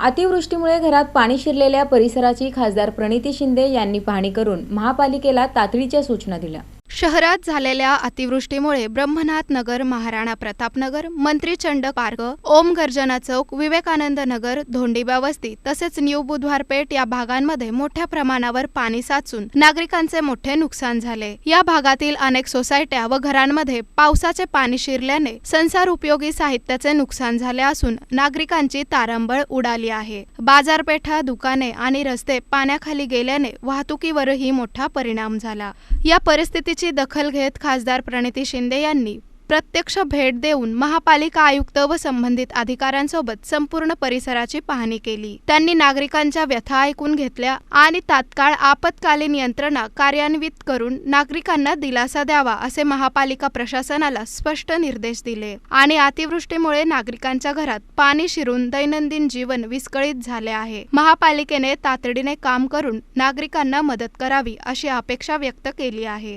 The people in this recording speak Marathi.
अतिवृष्टीमुळे घरात पाणी शिरलेल्या परिसराची खासदार प्रणिती शिंदे यांनी पाहणी करून महापालिकेला तातडीच्या सूचना दिल्या. शहरात झालेल्या अतिवृष्टीमुळे ब्रह्मनाथ नगर महाराणा प्रताप नगर मंत्री चंड पार्क ओम गर्जना चौक विवेकानंद नगर धोंडीबा वस्ती तसेच न्यू बुधवार पेठ या भागांमध्ये मोठ्या प्रमाणावर पाणी साचून नागरिकांचे मोठे नुकसान झाले. या भागातील अनेक सोसायट्या व घरांमध्ये पावसाचे पाणी शिरल्याने संसार उपयोगी साहित्याचे नुकसान झाले असून नागरिकांची तारंबळ उडाली आहे. बाजारपेठा दुकाने आणि रस्ते पाण्याखाली गेल्याने वाहतुकीवरही मोठा परिणाम झाला. या परिस्थितीची दखल घेत खासदार प्रणिती शिंदे यांनी प्रत्यक्ष भेट देऊन महापालिका आयुक्त व संबंधित अधिकाऱ्यांसोबत संपूर्ण परिसराची पाहणी केली. त्यांनी नागरिकांच्या व्यथा ऐकून घेतल्या आणि तात्काळ आपत्कालीन यंत्रणा कार्यान्वित करून नागरिकांना दिलासा द्यावा असे महापालिका प्रशासनाला स्पष्ट निर्देश दिले आणि अतिवृष्टीमुळे नागरिकांच्या घरात पाणी शिरून दैनंदिन जीवन विस्कळीत झाले आहे. महापालिकेने तातडीने काम करून नागरिकांना मदत करावी अशी अपेक्षा व्यक्त केली आहे.